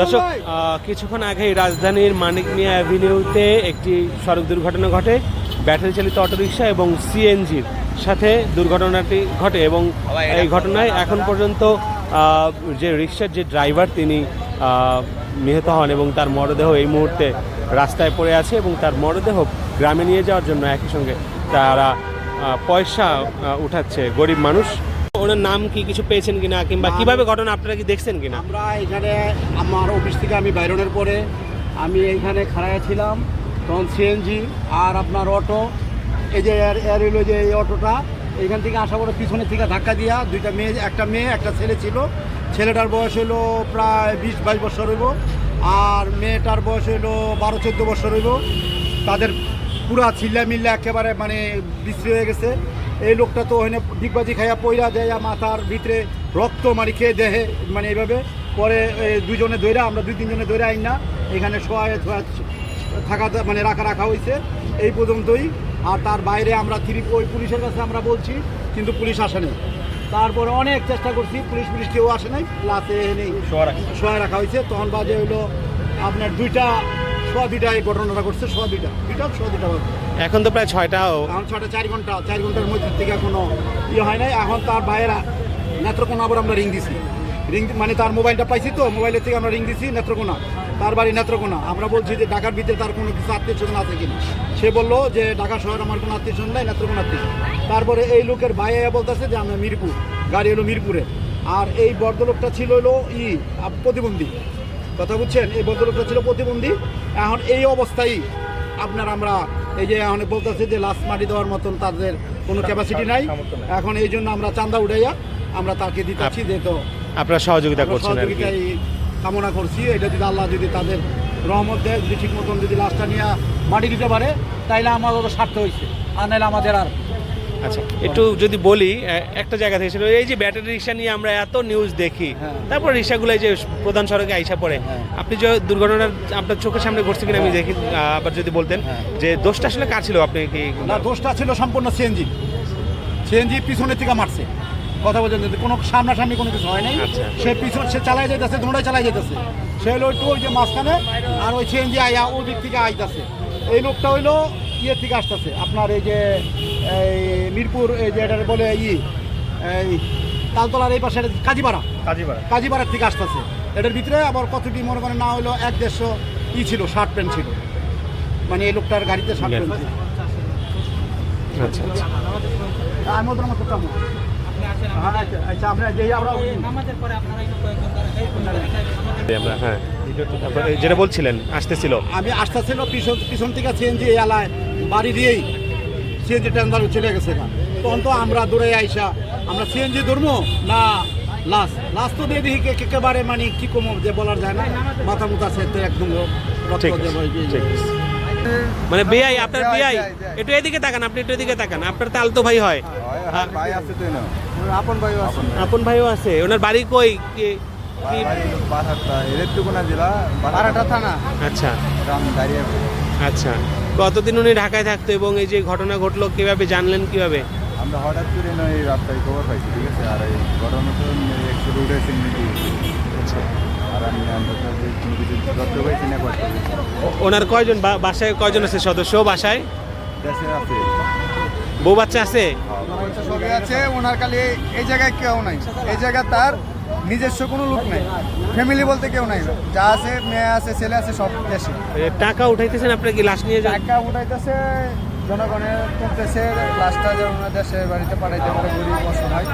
দর্শক কিছুক্ষণ আগেই রাজধানীর মানিক মিয়া অ্যাভিনিউতে একটি সড়ক দুর্ঘটনা ঘটে। ব্যাটারি চালিত অটোরিকশা এবং সিএনজির সাথে দুর্ঘটনাটি ঘটে এবং এই ঘটনায় এখন পর্যন্ত যে রিক্সার যে ড্রাইভার তিনি নিহত হন এবং তার মরদেহ এই মুহূর্তে রাস্তায় পড়ে আছে এবং তার মরদেহ গ্রামে নিয়ে যাওয়ার জন্য একই সঙ্গে তারা পয়সা উঠাচ্ছে গরিব মানুষ। ওনার নাম কি কিছু পেয়েছেন কিনা কিংবা কীভাবে ঘটনা আপনারা কি দেখছেন কিনা? আমরা এখানে আমার অফিস থেকে আমি বাইরনের পরে আমি এইখানে খাড়ায় ছিলাম তখন সিএনজি আর আপনার অটো এই যে এর হইল যে এই অটোটা এখান থেকে আসা পরে পিছনের থেকে ধাক্কা দিয়া দুইটা মেয়ে একটা মেয়ে একটা ছেলে ছিল। ছেলেটার বয়স হলো প্রায় বিশ বাইশ বছর হইব আর মেয়েটার বয়স হইল বারো চোদ্দ বছর হইব। তাদের পুরা চিল্লা মিল্লা একেবারে মানে বিশ্রী হয়ে গেছে। এই লোকটা তো ওখানে ডিগবাজি খাইয়া পয়রা দেয় মাথার ভিতরে রক্ত মারি খেয়ে দেহে মানে এইভাবে পরে দুজনে দৈরা আমরা দুই তিনজনে দৈরা আইন না এখানে সবাই থাকা মানে রাখা রাখা হয়েছে এই পর্যন্তই। আর তার বাইরে আমরা থ্রি ওই পুলিশের কাছে আমরা বলছি কিন্তু পুলিশ আসে আসেনি তারপরে অনেক চেষ্টা করছি পুলিশ পুলিশ কেউ আসে নাই। লাতে নেই শোয়া রাখা হয়েছে তখন বাজে হইল আপনার দুইটা সোয়া দুইটা ঘটনাটা করছে সোয়া দুইটা দুইটা সোয়া দুইটা এখন তো প্রায় ছয়টাও এখন ছটা চার ঘণ্টা চার ঘণ্টার মধ্যে থেকে কোনো ইয়ে হয় নাই। এখন তার ভাইয়েরা নেত্রকোনা আবার আমরা রিং দিছি। রিং মানে তার মোবাইলটা পাইছি তো মোবাইলের থেকে আমরা রিং দিছি নেত্রকোনা। তার বাড়ি নেত্রকোনা। আমরা বলছি যে ঢাকার ভিতরে তার কোনো কিছু আত্মীয় স্বজন আছে কিনা। সে বলল যে ঢাকা শহর আমার কোনো আত্মীয় স্বজন নাই নেত্রকোনা আত্মীয় তারপরে এই লোকের ভাইয়া বলতেছে যে আমরা মিরপুর গাড়ি হলো মিরপুরে। আর এই ভদ্রলোকটা ছিল হলো ই প্রতিবন্ধী। কথা বুঝছেন? এই ভদ্রলোকটা ছিল প্রতিবন্ধী। এখন এই অবস্থায় আপনার আমরা এই যে এখন বলতেছে যে লাশ মাটি দেওয়ার মতন তাদের কোনো ক্যাপাসিটি নাই। এখন এই জন্য আমরা চান্দা উঠাইয়া আমরা তাকে দিতেছি যেহেতু আপনারা সহযোগিতা করছেন সহযোগিতাই কামনা করছি। এটা যদি আল্লাহ যদি তাদের রহমত দেয় যদি ঠিক মতন যদি লাশটা নিয়ে মাটি দিতে পারে তাইলে আমাদের স্বার্থ হয়েছে আর নাহলে আমাদের আর আচ্ছা একটু যদি বলি একটা জায়গা থেকে সেটা এই যে ব্যাটারি রিক্সা নিয়ে আমরা এত নিউজ দেখি হ্যাঁ। তারপর রিক্সাগুলো যে প্রধান সড়কে আইসা পড়ে হ্যাঁ। আপনি যে দুর্ঘটনার আপনার চোখের সামনে ঘটছে কিনা আমি দেখি আবার যদি বলতেন হ্যাঁ। যে দোষটা আসলে কার ছিল আপনি কি না দোষটা ছিল সম্পূর্ণ সিএনজি সিএনজি পিছনের থেকে মারছে কথা বলছেন কোনো সামনাসামনি কোনো কিছু হয় নাই আচ্ছা। সে পিছন সে চালাই যেতেছে দুটাই চালাই যেতেছে সে হলো একটু ওই যে মাঝখানে আর ওই সিএনজি আইয়া ওই দিক থেকে আইতাছে এই লোকটা হইল ইয়ে থেকে আসতেছে আপনার এই যে এই মিরপুর এই যে এটা বলে ই এই তালতলার এই পাশে কাজীপাড়া। কাজীপাড়া। কাজীপাড়ার থেকে আসতেছে। এটার ভিতরে আবার কতটি মনে করেন না হইল এক দেড়শো ই ছিল শার্ট প্যান্ট ছিল। মানে এই লোকটার গাড়িতে শার্ট প্যান্ট ছিল। আচ্ছা আচ্ছা। আমি ওদের মতো কামো আচ্ছা আচ্ছা আমরা যেই আমরা এই আমরা হ্যাঁ যেটা বলছিলেন আসতেছিল। আমি আসতেছিল পিছন পিছন থেকে সিএনজি এলায় বাড়ি দিয়েই সিএনজি ট্রান্সফার চলে গেছে না তখন তো আমরা দূরে আইসা আমরা সিএনজি ধরবো না লাশ। লাশ তো দিয়ে কে- একেবারে মানে কি কমো যে বলার যায় না। মাথা মুথা সে তো একদম মানে বিআই আপনার বিআই একটু এদিকে তাকান আপনি একটু এদিকে তাকান। আপনার তালতো ভাই হয়। হ্যাঁ। ভাই আছে তো না আপন ভাই আছে। আপন ভাইও আছে। ওনার বাড়ি কই? কি- কি বারহাট্টা এলেটুকুনা জেলা থানা। আচ্ছা। গ্রাম দাঁড়িয়ে আচ্ছা। কতদিন উনি ঢাকায় থাকতো এবং এই যে ঘটনা ঘটলো কীভাবে জানলেন কীভাবে? আমরা হঠাৎ করে না এই রাস্তায় খবর পাইছি ঠিক আছে? আর এই ঘটনা তো একটু রোডে সিগনেটি আচ্ছা। আর আমি আমরা তো কোনো কিছু করতে পারছি না করতে পারছি ওনার কয়জন বা- বাসায় কয়জন আছে সদস্য বাসায়? দেশে আছে। বউ বাচ্চা আছে? সবই আছে ওনার খালি এই জায়গায় কেউ নাই। এই জায়গায় তার নিজস্ব কোনো লোক নাই। ফ্যামিলি বলতে কেউ নাই। যা আছে মেয়ে আছে ছেলে আছে সব দেশে। টাকা উঠাইতেছেন আপনি কি লাশ নিয়ে যান? টাকা উঠাইতেছে জনগণের করতেছে লাশটা যে ওনার দেশে বাড়িতে পাঠাইতে পারে গরিব অসহায়